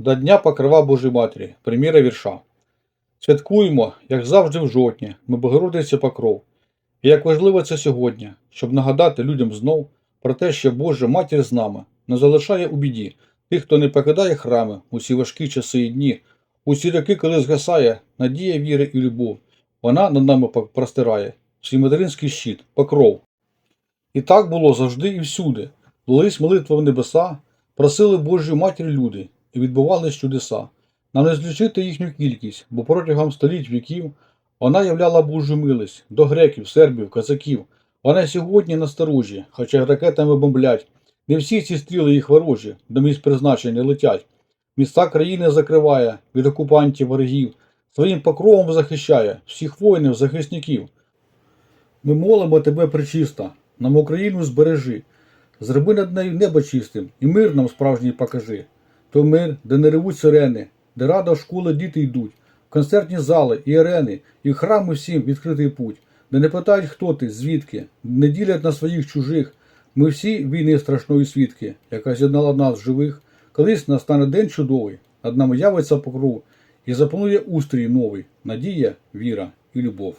До Дня Покрова Божої Матері, приміра вірша. Святкуємо, як завжди в жовтні, ми Богородиці Покров. І як важливо це сьогодні, щоб нагадати людям знов про те, що Божа Матір з нами не залишає у біді тих, хто не покидає храми у ці важкі часи і дні, у ці роки, коли згасає надія віри і любов, вона над нами простирає свій материнський щит, покров. І так було завжди і всюди. Лились молитви в небеса, просили Божої матір люди і відбувались чудеса. Нам не злічити їхню кількість, бо протягом століть віків вона являла Божу милість до греків, сербів, казаків. Вона сьогодні на сторожі, хоча ракетами бомблять. Не всі ці стріли їх ворожі, до місць призначення летять. Міста країни закриває від окупантів ворогів, своїм покровом захищає всіх воїнів, захисників. Ми молимо тебе, причиста, нам Україну збережи, зроби над нею небо чистим і мир нам справжній покажи. То мир, де не ревуть сирени, де радо в школи діти йдуть, в концертні зали і арени, і в храми всім відкритий путь, де не питають, хто ти, звідки, не ділять на своїх чужих. Ми всі війни страшної свідки, яка з'єднала нас живих. Колись настане день чудовий, над нами явиться покров і запанує устрій новий, надія, віра і любов.